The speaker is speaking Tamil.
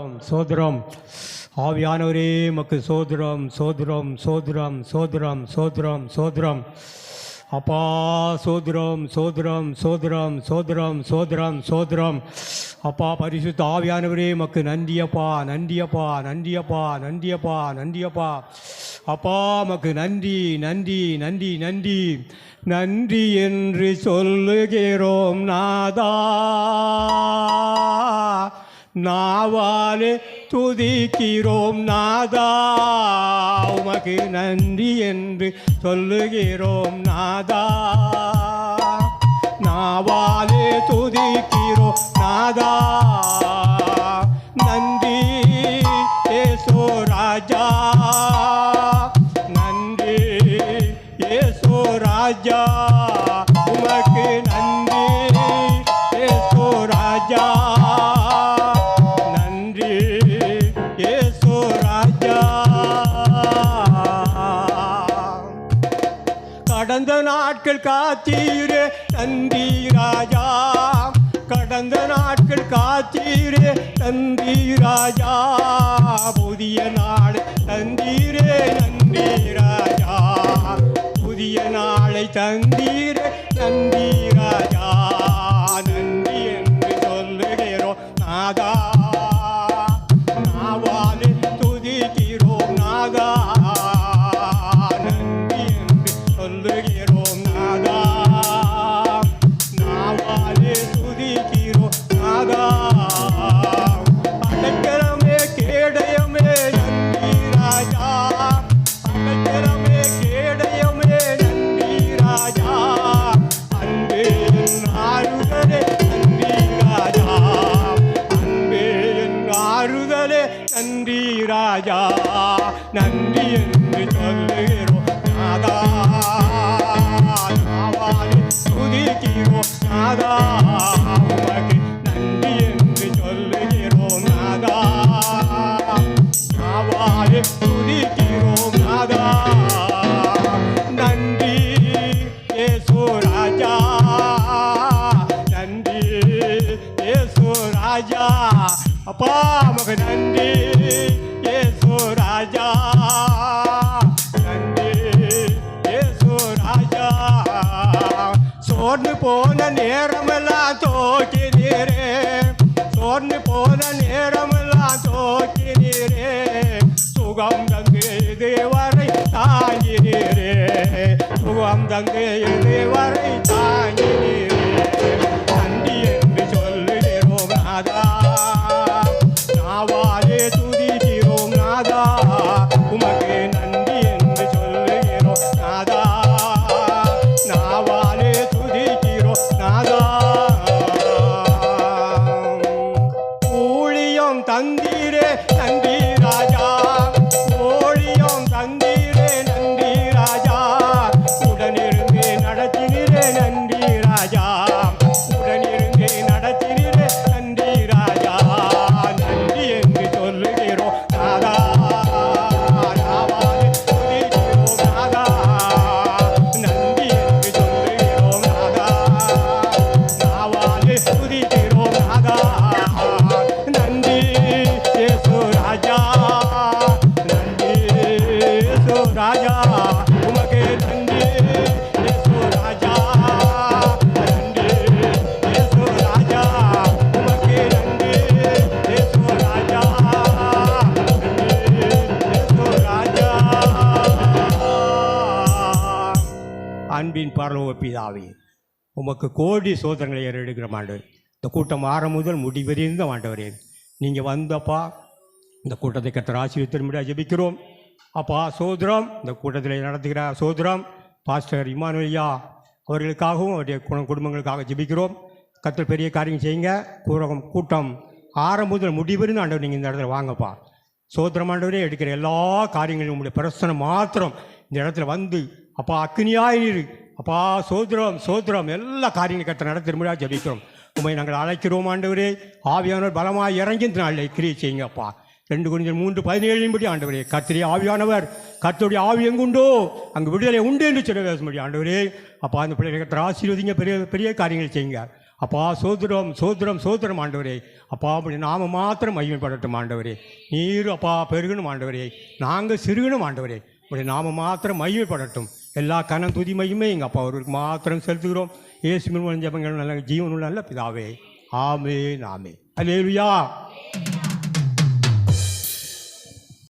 சோதரம் ஆவியானவரே மக்கு சோதரம் சோதரம் சோதரம் சோதரம் சோதரம் சோதரம். அப்பா சோதரம் சோதரம் சோதரம் சோதரம் சோதரம் சோதரம். அப்பா பரிசுத்த ஆவியானவரே மக்கு நன்றியப்பா நன்றியப்பா நன்றியப்பா நன்றியப்பா நன்றியப்பா அப்பா மக்கு நன்றி நன்றி நன்றி நன்றி. நன்றி என்று சொல்லுகிறோம் நாதா. நாவாலே துதிக்கிறோம் நாதா. உமக்கு நன்றி என்று சொல்லுகிறோம் நாதா. நாவாலே துதிக்கிறோம் நாதா. நன்றி ஏசோ ராஜா. நன்றி ஏசோ ராஜா. நாட்கள் காத்தீரே நன்றி ராஜா. கடந்த நாட்கள் காத்தீரே நன்றி ராஜா. புதிய நாள் தந்தீரே நந்தி ராஜா. புதிய நாளை தந்தீர் நன்றி ராஜா நன்றி என்று சொல்லுகிறோம். நாதா நாவாலே துதிக்கிறோம். நாதா. அப்பா மக நன்றி. ஏசு ராஜா. நன்றி. ஏசு ராஜா. சோர்ந்து போன நேரமெல்லாம் தோக்கினீரே சோர்ந்து போன நேரமெல்லாம் தோக்கினீரே சுகம் தங்கு இதுவரை தாங்கினீரே. சுகம் தங்கு இதுவரை நாதா நாவாலே ராஜா உமக்கு நன்றி ராஜா. அன்பின் பரலோக பிதாவே உமக்கு கோடி சோதனைகளை ஏறெடுக்கிற மாண்டவர் இந்த கூட்டம் ஆரம் முதல் முடிவறிந்த மாண்டவரே நீங்கள் வந்தப்பா இந்த கூட்டத்தை கத்தர் ஆசீர்வத்தின்படி ஜபிக்கிறோம். அப்பா சோதரம் இந்த கூட்டத்தில் நடத்துகிற சோதரம் பாஸ்டர் இமானுவையா அவர்களுக்காகவும் அவருடைய குடும்ப- குடும்பங்களுக்காக ஜெபிக்கிறோம். கத்தல் பெரிய காரியம் செய்யுங்க. கூரகம் கூட்டம் ஆரம்பத்தில் முதல் முடிவறிந்த ஆண்டவர் நீங்கள் இந்த இடத்துல வாங்கப்பா. சோதரம் ஆண்டவரே எடுக்கிற எல்லா காரியங்களும் உங்களுடைய பிரச்சனை மாத்திரம் இந்த இடத்துல வந்து அப்பா அக்னியாயிரு அப்பா சோதரம் சோதரம் எல்லா காரியங்களும் கத்த நடத்திருமுடியா ஜெபிக்கிறோம். உண்மை நாங்கள் அழைக்கிறோம் ஆண்டவரே. ஆவியானவர் பலமாக இறங்கி இந்த நாளில் கிரியை செய்யுங்கப்பா. ரெண்டு கொஞ்சம் மூன்று பதினேழின் படி ஆண்டவரே கத்திரி ஆவியானவர் கத்தருடைய ஆவி எங்குண்டோ அங்கு விடுதலை உண்டு என்று சொல்ல முடியும் ஆண்டவரே அப்பா அந்த பிள்ளைகளை கத்தர் ஆசீர்வதிங்க பெரிய பெரிய காரியங்கள் செய்யுங்க. அப்பா சோதரம் சோதரம் சோதரம் ஆண்டவரே. அப்பா அப்படி நாம மாத்திரம் மகிமைப்படட்டும் ஆண்டவரே. நீர் அப்பா பெருகணும் ஆண்டவரே. நாங்கள் சிறுகணும் ஆண்டவரே. அப்படி நாம மாத்திரம் மகிமைப்படட்டும். எல்லா கனம் துதி மகிமை எங்கள் அப்பா அவருக்கு மாத்திரம் செலுத்துகிறோம். இயேசு ஜபங்கள் நல்ல ஜீவனுள்ள நல்ல பிதாவே. ஆமே நாமே அலேலுயா